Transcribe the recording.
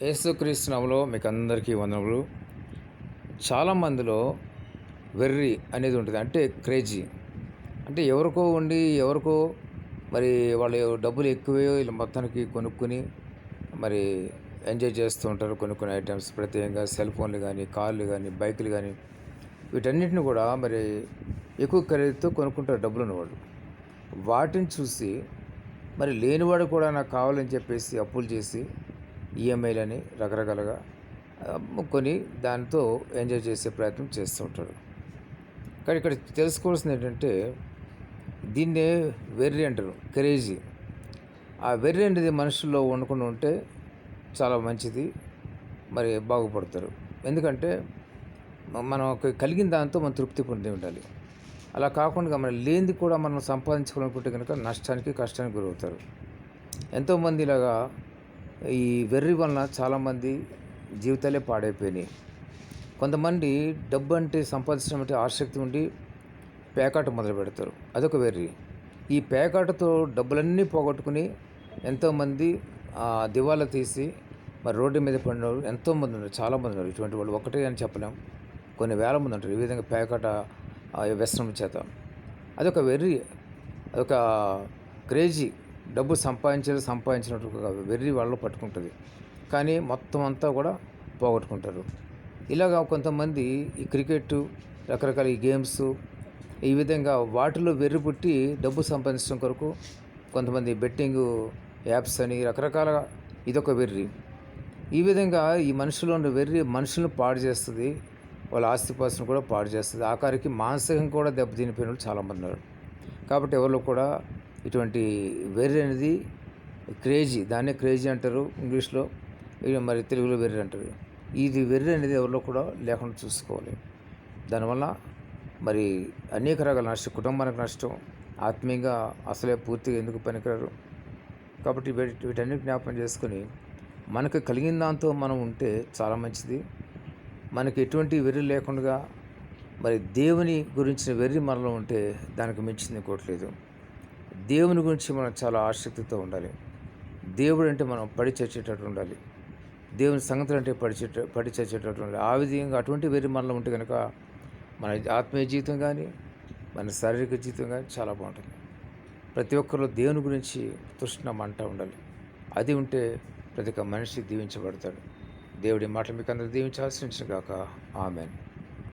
యేసుక్రీస్తునామలో మీకు అందరికీ వందనములు. చాలామందిలో వెర్రి అనేది ఉంటుంది. అంటే క్రేజీ. అంటే ఎవరికో ఉండి ఎవరికో మరి వాళ్ళు డబ్బులు ఎక్కువే వీళ్ళు మొత్తానికి కొనుక్కొని మరి ఎంజాయ్ చేస్తూ ఉంటారు. కొన్ని కొన్ని ఐటమ్స్ ప్రత్యేకంగా సెల్ ఫోన్లు కానీ కార్లు కానీ బైకులు కానీ వీటన్నిటిని కూడా మరి ఎక్కువ ఖరీదుతో కొనుక్కుంటారు డబ్బులు ఉన్నవాళ్ళు వాటిని చూసి మరి లేనివాడు కూడా నాకు కావాలని చెప్పేసి అప్పులు చేసి ఈఎంఐలని రకరకాలుగా అమ్ముకొని దాంతో ఎంజాయ్ చేసే ప్రయత్నం చేస్తూ ఉంటాడు. కానీ ఇక్కడ తెలుసుకోవాల్సింది ఏంటంటే దీన్నే వెర్రి అంటారు క్రేజీ. ఆ వెర్రి అనేది మనుషుల్లో వండుకుని ఉంటే చాలా మంచిది మరి బాగుపడతారు. ఎందుకంటే మనం కలిగిన దాంతో మనం తృప్తి పొంది ఉండాలి. అలా కాకుండా మనం లేనిది కూడా మనం సంపాదించుకోవాలనుకుంటే కనుక నష్టానికి కష్టానికి గురవుతారు. ఎంతోమంది ఇలాగా ఈ వెర్రి వలన చాలామంది జీవితాలే పాడైపోయినాయి. కొంతమంది డబ్బు అంటే సంపాదించడం అంటే ఆసక్తి ఉండి పేకాట మొదలు పెడతారు. అదొక వెర్రి. ఈ పేకాటతో డబ్బులన్నీ పోగొట్టుకుని ఎంతోమంది దివాలా తీసి మరి రోడ్డు మీద పడిన వాళ్ళు ఎంతోమంది ఉన్నారు చాలామంది ఉన్నారు. ఇటువంటి వాళ్ళు ఒకటే అని చెప్పలేం. కొన్ని వేల మంది ఉంటారు ఈ విధంగా పేకాట వ్యసనం చేత. అదొక వెర్రి. అదొక క్రేజీ. డబ్బు సంపాదించే సంపాదించినట్టు వెర్రి వాళ్ళు పట్టుకుంటుంది. కానీ మొత్తం అంతా కూడా పోగొట్టుకుంటారు. ఇలాగా కొంతమంది ఈ క్రికెట్ రకరకాల ఈ గేమ్స్ ఈ విధంగా వాటిలో వెర్రి పుట్టి డబ్బు సంపాదించడం కొరకు కొంతమంది బెట్టింగ్ యాప్స్ అని రకరకాల ఇదొక వెర్రి. ఈ విధంగా ఈ మనుషుల్లో ఉన్న వెర్రి మనుషులను పాడు చేస్తుంది వాళ్ళ ఆస్తిపాస్తులను కూడా పాడు చేస్తుంది. ఆఖరికి మానసికంగా కూడా దెబ్బతినిపోయిన వాళ్ళు చాలామంది ఉన్నారు. కాబట్టి ఎవరిలో కూడా ఇటువంటి వెర్రి అనేది క్రేజీ దాన్నే క్రేజీ అంటారు ఇంగ్లీష్లో. మరి తెలుగులో వెర్రి అంటారు. ఇది వెర్రి అనేది ఎవరిలో కూడా లేకుండా చూసుకోవాలి. దానివల్ల మరి అనేక రకాల నష్టం కుటుంబానికి నష్టం ఆత్మీయంగా అసలే పూర్తిగా ఎందుకు పనికిరారు? కాబట్టి వీటి వీటన్ని జ్ఞాపకం చేసుకొని మనకు కలిగిన దాంతో మనం ఉంటే చాలా మంచిది. మనకి ఎటువంటి వెర్రి లేకుండా మరి దేవుని గురించిన వెర్రి మనలో ఉంటే దానికి మించింది ఇంకోట్లేదు దేవుని గురించి మనం చాలా ఆసక్తితో ఉండాలి. దేవుడు అంటే మనం పడి ఉండాలి. దేవుని సంగతులు అంటే పడిచే చచ్చే- పడి ఉండాలి. ఆ విధంగా అటువంటి వేరే మనలో ఉంటే కనుక మన ఆత్మీయ జీవితం కానీ మన శారీరక జీవితం కానీ చాలా బాగుంటుంది. ప్రతి ఒక్కరిలో దేవుని గురించి తృష్ణ మంట ఉండాలి. అది ఉంటే ప్రతి ఒక్క మనిషి దీవించబడతాడు. దేవుడి మాటలు మీకు అందరూ దీవించాల్సి కాక ఆమెన్.